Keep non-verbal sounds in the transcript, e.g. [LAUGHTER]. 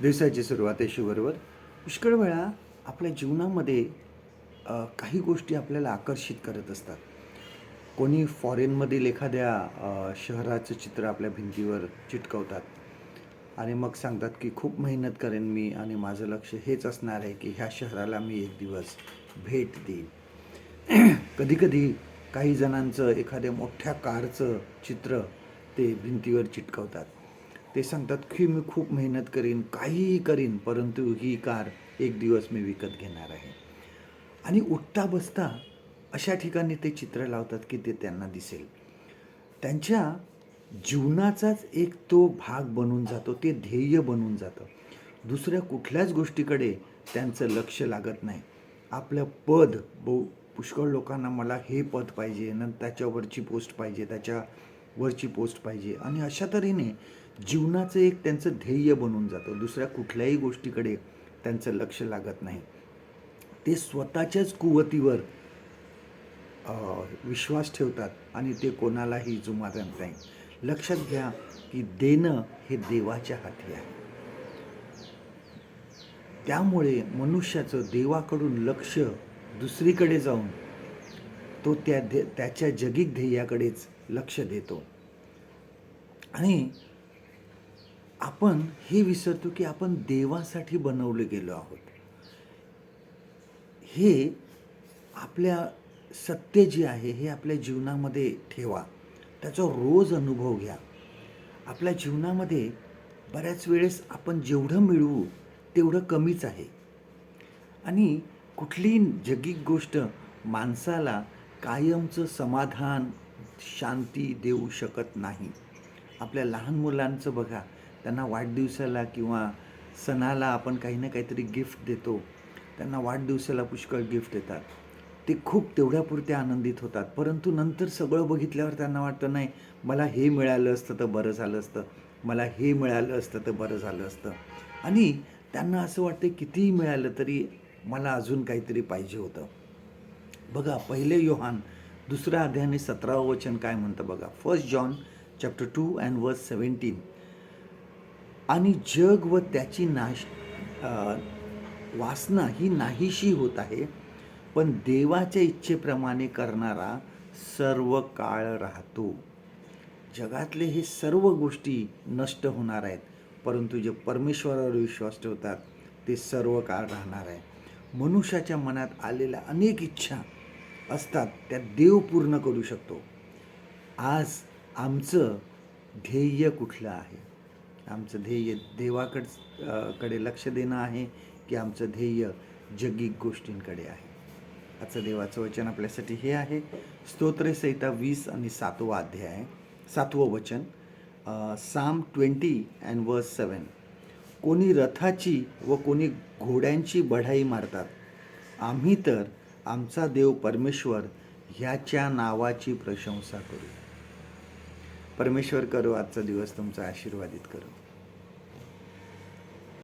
दिवसाची सुरुवात यशूबरोबर पुष्कळ वेळा आपल्या जीवनामध्ये काही गोष्टी आपल्याला आकर्षित करत असतात. कोणी फॉरेनमधील एखाद्या शहराचं चित्र आपल्या भिंतीवर चिटकवतात आणि मग सांगतात की खूप मेहनत करेन मी आणि माझं लक्ष हेच असणार आहे की ह्या शहराला मी एक दिवस भेट देईन. [CLEARS THROAT] कधीकधी काही जणांचं एखाद्या मोठ्या कारचं चित्र ते भिंतीवर चिटकवतात. ते सांगतात की मी खूप मेहनत करीन काहीही करीन परंतु ही कार एक दिवस मी विकत घेणार आहे. आणि उठता बसता अशा ठिकाणी ते चित्र लावतात की ते त्यांना दिसेल. त्यांच्या जीवनाचाच एक तो भाग बनून जातो ते ध्येय बनून जातं. दुसऱ्या कुठल्याच गोष्टीकडे त्यांचं लक्ष लागत नाही. आपलं पद बहु पुष्कळ लोकांना मला हे पद पाहिजे नंतर त्याच्यावरची पोस्ट पाहिजे त्याच्या वरची पोस्ट पाहिजे. आणि अशा तऱ्हेने जीवनाचं एक त्यांचं ध्येय बनून जातं. दुसऱ्या कुठल्याही गोष्टीकडे त्यांचं लक्ष लागत नाही. ते स्वतःच्याच कुवतीवर विश्वास ठेवतात आणि ते कोणालाही जुमानत नाही. लक्षात घ्या की देणं हे देवाच्या हाती आहे. त्यामुळे मनुष्याचं देवाकडून लक्ष दुसरीकडे जाऊन तो त्या दे त्याच्या जगिक ध्येयाकडेच लक्ष देतो. आणि आपण हे विसरतो की आपण देवासाठी बनवले गेलो आहोत. हे आपल्या सत्य जे आहे हे आपल्या जीवनामध्ये ठेवा. त्याचा रोज अनुभव घ्या. आपल्या जीवनामध्ये बऱ्याच वेळेस आपण जेवढं मिळवू तेवढं कमीच आहे. आणि कुठलीही जगिक गोष्ट माणसाला कायमचं समाधान शांती देऊ शकत नाही. आपल्या लहान मुलांचं बघा त्यांना वाढदिवसाला किंवा सणाला आपण काही ना काहीतरी गिफ्ट देतो. त्यांना वाढदिवसाला पुष्कळ गिफ्ट देतात. ते खूप तेवढ्यापुरते आनंदित होतात. परंतु नंतर सगळं बघितल्यावर त्यांना वाटतं नाही मला हे मिळालं असतं तर बरं झालं असतं. मला हे मिळालं असतं तर बरं झालं असतं. आणि त्यांना असं वाटतं कितीही मिळालं तरी मला अजून काहीतरी पाहिजे होतं. बघा पहिले योहान दुसऱ्या अध्यायाने सतरावं वचन काय म्हणतं बघा. First John chapter two and verse seventeen आणि जग व त्याची नाश वासना ही नाहीशी होत आहे पण देवाच्या इच्छेप्रमाणे करणारा सर्व काळ राहतो. जगातले हे सर्व गोष्टी नष्ट होणार आहेत परंतु जे परमेश्वरावर विश्वास ठेवतात ते सर्व काळ राहणार आहे. मनुष्याच्या मनात आलेल्या अनेक इच्छा असतात त्या देव पूर्ण करू शकतो. आज आमचं ध्येय कुठलं आहे? आमचं ध्येय देवाकडकडे लक्ष देणं आहे की आमचं ध्येय जगिक गोष्टींकडे आहे? आजचं देवाचं वचन आपल्यासाठी हे आहे. स्तोत्रसहिता वीस आणि सातवा अध्याय सातवं वचन psalm twenty and verse seven कोणी रथाची व कोणी घोड्यांची बढाई मारतात. आम्ही तर आमचा देव परमेश्वर ह्याच्या नावाची प्रशंसा करू. परमेश्वर करू आजचा दिवस तुमचा आशीर्वादित करू.